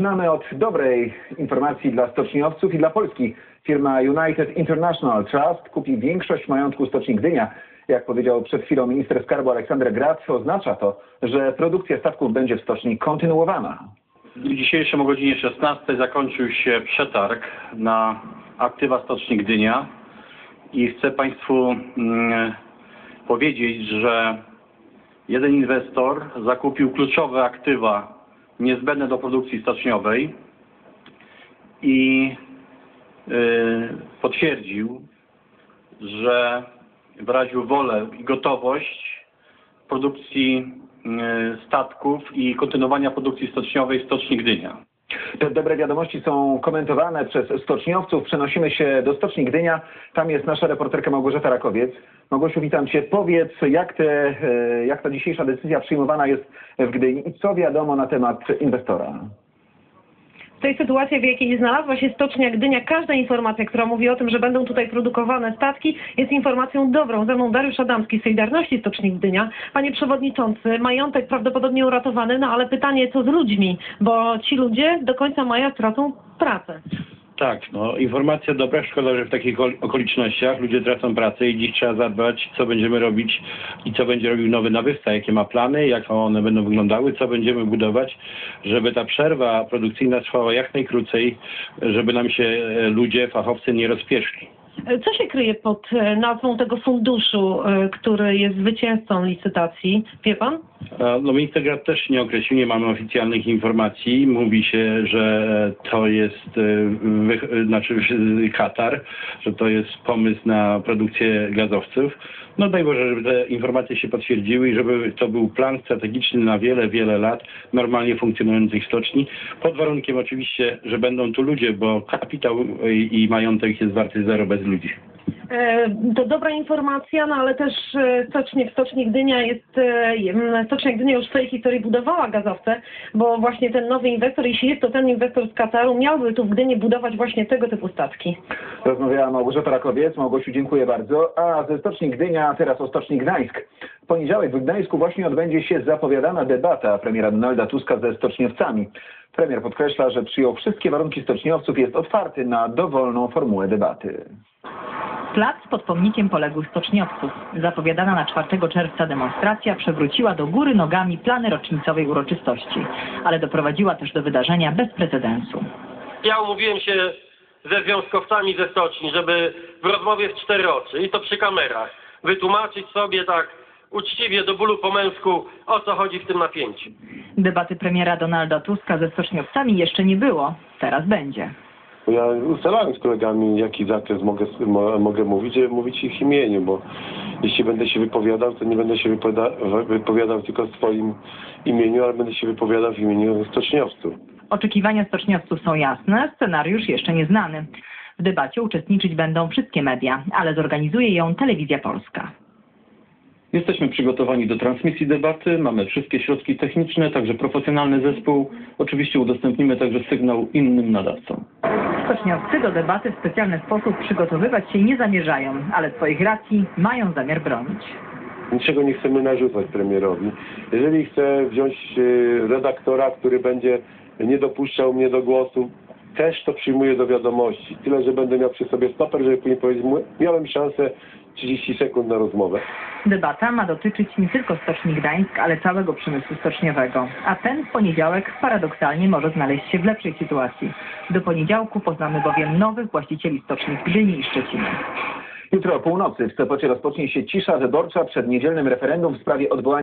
Zaczynamy od dobrej informacji dla stoczniowców i dla Polski. Firma United International Trust kupi większość majątku stoczni Gdynia. Jak powiedział przed chwilą minister skarbu Aleksander Grad, oznacza to, że produkcja statków będzie w stoczni kontynuowana. W dzisiejszym o godzinie 16 zakończył się przetarg na aktywa Stoczni Gdynia i chcę Państwu mm, powiedzieć, że jeden inwestor zakupił kluczowe aktywa niezbędne do produkcji stoczniowej i y, potwierdził, że wyraził wolę i gotowość produkcji y, statków i kontynuowania produkcji stoczniowej Stoczni Gdynia. Te dobre wiadomości są komentowane przez stoczniowców. Przenosimy się do Stoczni Gdynia. Tam jest nasza reporterka Małgorzata Rakowiec. Małgosiu, witam Cię. Powiedz, jak, te, e, jak ta dzisiejsza decyzja przyjmowana jest w Gdyni i co wiadomo na temat inwestora? Tej sytuacji, w jakiej znalazła się stocznia Gdynia, każda informacja, która mówi o tym, że będą tutaj produkowane statki, jest informacją dobrą. Ze mną Dariusz Adamski z Solidarności Stoczni Gdynia. Panie Przewodniczący, majątek prawdopodobnie uratowany, no ale pytanie, co z ludźmi? Bo ci ludzie do końca maja stracą pracę. Tak, no informacja dobra, szkoda, że w takich okol- okolicznościach ludzie tracą pracę i dziś trzeba zadbać, co będziemy robić i co będzie robił nowy nabywca, jakie ma plany, jak one będą wyglądały, co będziemy budować, żeby ta przerwa produkcyjna trwała jak najkrócej, żeby nam się e, ludzie, fachowcy nie rozpieszli. Co się kryje pod e, nazwą tego funduszu, e, który jest zwycięzcą licytacji? Wie pan? No minister Grad też nie określił, nie mamy oficjalnych informacji. Mówi się, że to jest e, wy, znaczy e, Katar, że to jest pomysł na produkcję gazowców. No daj Boże, żeby te informacje się potwierdziły i żeby to był plan strategiczny na wiele, wiele lat normalnie funkcjonujących stoczni. Pod warunkiem oczywiście, że będą tu ludzie, bo kapitał i, i majątek jest warty zero bez ludzi. E, To dobra informacja, no ale też e, stocznie, w Stoczni Gdynia jest, e, Stocznia Gdynia już w swojej historii budowała gazowce, bo właśnie ten nowy inwestor, jeśli jest to ten inwestor z Kataru, miałby tu w Gdyni budować właśnie tego typu statki. Rozmawiała Małgorzata Rakowiec. Małgosiu, dziękuję bardzo. A ze Stoczni Gdynia teraz o Stoczni Gdańsk. W poniedziałek w Gdańsku właśnie odbędzie się zapowiadana debata premiera Donalda Tuska ze stoczniowcami. Premier podkreśla, że przyjął wszystkie warunki stoczniowców, jest otwarty na dowolną formułę debaty. Plac pod pomnikiem poległych stoczniowców. Zapowiadana na 4 czerwca demonstracja przewróciła do góry nogami plany rocznicowej uroczystości, ale doprowadziła też do wydarzenia bez precedensu. Ja umówiłem się ze związkowcami ze stoczni, żeby w rozmowie w cztery oczy i to przy kamerach wytłumaczyć sobie tak uczciwie do bólu po męsku o co chodzi w tym napięciu. Debaty premiera Donalda Tuska ze stoczniowcami jeszcze nie było, teraz będzie. Ja ustalałem z kolegami, jaki zakres mogę, mo, mogę mówić, żeby mówić ich imieniu, bo jeśli będę się wypowiadał, to nie będę się wypowiada, wypowiadał tylko w swoim imieniu, ale będę się wypowiadał w imieniu stoczniowców. Oczekiwania stoczniowców są jasne, scenariusz jeszcze nieznany. W debacie uczestniczyć będą wszystkie media, ale zorganizuje ją Telewizja Polska. Jesteśmy przygotowani do transmisji debaty, mamy wszystkie środki techniczne, także profesjonalny zespół. Oczywiście udostępnimy także sygnał innym nadawcom. Stoczniowcy do debaty w specjalny sposób przygotowywać się nie zamierzają, ale swoich racji mają zamiar bronić. Niczego nie chcemy narzucać premierowi. Jeżeli chce wziąć e, redaktora, który będzie nie dopuszczał mnie do głosu, też to przyjmuję do wiadomości. Tyle, że będę miał przy sobie stoper, żeby później powiedzieć, miałem szansę 30 sekund na rozmowę. Debata ma dotyczyć nie tylko Stoczni Gdańsk, ale całego przemysłu stoczniowego. A ten w poniedziałek paradoksalnie może znaleźć się w lepszej sytuacji. Do poniedziałku poznamy bowiem nowych właścicieli stoczni w Gdyni i Szczecinie. Jutro o północy w Sopocie rozpocznie się cisza wyborcza przed niedzielnym referendum w sprawie odwołania